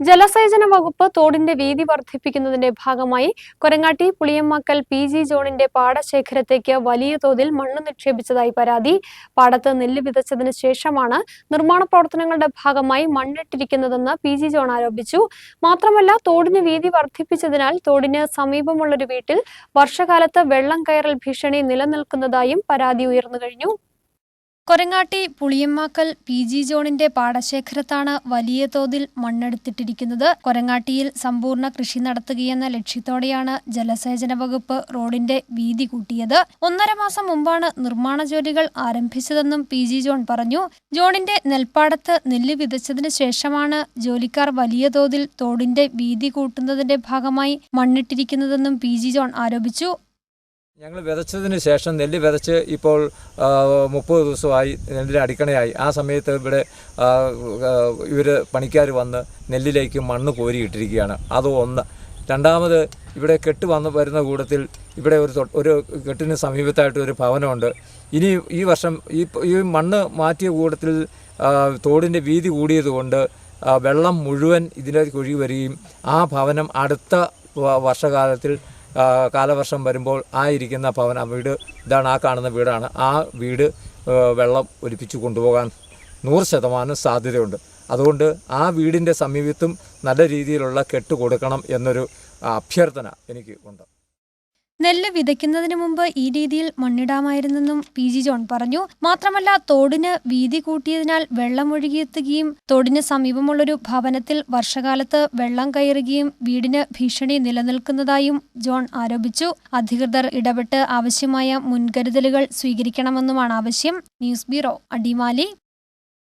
ജലസേചന വകുപ്പ് തോടിന്റെ വീതി വർദ്ധിപ്പിക്കുന്നതിന്റെ ഭാഗമായി കൊരങ്ങാട്ടി പുളിയമ്മക്കൽ പി ജി ജോണിന്റെ പാടശേഖരത്തേക്ക് വലിയ തോതിൽ മണ്ണ് നിക്ഷേപിച്ചതായി പരാതി. പാടത്ത് നെല്ല് വിതച്ചതിന് ശേഷമാണ് നിർമ്മാണ പ്രവർത്തനങ്ങളുടെ ഭാഗമായി മണ്ണിട്ടിരിക്കുന്നതെന്ന് പി ജി ജോൺ ആരോപിച്ചു. മാത്രമല്ല തോടിന് വീതി വർദ്ധിപ്പിച്ചതിനാൽ തോടിന് സമീപമുള്ളൊരു വീട്ടിൽ വർഷകാലത്ത് വെള്ളം കയറൽ ഭീഷണി നിലനിൽക്കുന്നതായും പരാതി ഉയർന്നു കഴിഞ്ഞു. കൊരങ്ങാട്ടി പുളിയമ്മാക്കൽ പി ജി ജോണിന്റെ പാടശേഖരത്താണ് വലിയ തോതിൽ മണ്ണെടുത്തിട്ടിരിക്കുന്നത്. കൊരങ്ങാട്ടിയിൽ സമ്പൂർണ കൃഷി നടത്തുകയെന്ന ലക്ഷ്യത്തോടെയാണ് ജലസേചന വകുപ്പ് റോഡിന്റെ വീതി കൂട്ടിയത്. ഒന്നര മാസം മുമ്പാണ് നിർമ്മാണ ജോലികൾ ആരംഭിച്ചതെന്നും പി ജി ജോൺ പറഞ്ഞു. ജോണിന്റെ നെൽപ്പാടത്ത് നെല്ല് വിതച്ചതിന് ശേഷമാണ് ജോലിക്കാർ വലിയ തോതിൽ തോടിന്റെ വീതി കൂട്ടുന്നതിന്റെ ഭാഗമായി മണ്ണിട്ടിരിക്കുന്നതെന്നും പി ജി ജോൺ ആരോപിച്ചു. ഞങ്ങൾ വിതച്ചതിന് ശേഷം നെല്ല് വിതച്ച് ഇപ്പോൾ മുപ്പത് ദിവസമായി നെല്ലിന് അടിക്കണയായി. ആ സമയത്ത് ഇവിടെ ഇവർ പണിക്കാർ വന്ന് നെല്ലിലേക്ക് മണ്ണ് കോരിയിട്ടിരിക്കുകയാണ്. അത് ഒന്ന്. രണ്ടാമത് ഇവിടെ കെട്ട് വന്ന് വരുന്ന കൂട്ടത്തിൽ ഇവിടെ ഒരു ഒരു കെട്ടിന് സമീപത്തായിട്ട് ഒരു ഭവനമുണ്ട്. ഇനി ഈ വർഷം ഈ ഈ മണ്ണ് മാറ്റിയ കൂട്ടത്തിൽ തോടിന്റെ വീതി കൂടിയതുകൊണ്ട് വെള്ളം മുഴുവൻ ഇതിലേക്ക് ഒഴുകി വരികയും ആ ഭവനം അടുത്ത വർഷകാലത്തിൽ കാലവർഷം വരുമ്പോൾ ആ ഇരിക്കുന്ന ഭവന വീട് ഇതാണ് ആ കാണുന്ന വീടാണ്. ആ വീട് വെള്ളം ഒലിപ്പിച്ചു കൊണ്ടുപോകാൻ നൂറ് ശതമാനം സാധ്യതയുണ്ട്. അതുകൊണ്ട് ആ വീടിന്റെ സമീപത്തും നല്ല രീതിയിലുള്ള കെട്ട് കൊടുക്കണം എന്നൊരു അഭ്യർത്ഥന എനിക്ക് ഉണ്ട്. നെല്ല് വിതയ്ക്കുന്നതിന് മുമ്പ് ഈ രീതിയിൽ മണ്ണിടാമായിരുന്നെന്നും പി ജി ജോൺ പറഞ്ഞു. മാത്രമല്ല തോടിന് വീതി കൂട്ടിയതിനാൽ വെള്ളം ഒഴുകിയെത്തുകയും തോടിന് സമീപമുള്ളൊരു ഭവനത്തിൽ വർഷകാലത്ത് വെള്ളം കയറുകയും വീടിന് ഭീഷണി നിലനിൽക്കുന്നതായും ജോൺ ആരോപിച്ചു. അധികൃതർ ഇടപെട്ട് ആവശ്യമായ മുൻകരുതലുകൾ സ്വീകരിക്കണമെന്നുമാണ് ആവശ്യം. News bureau Adimali.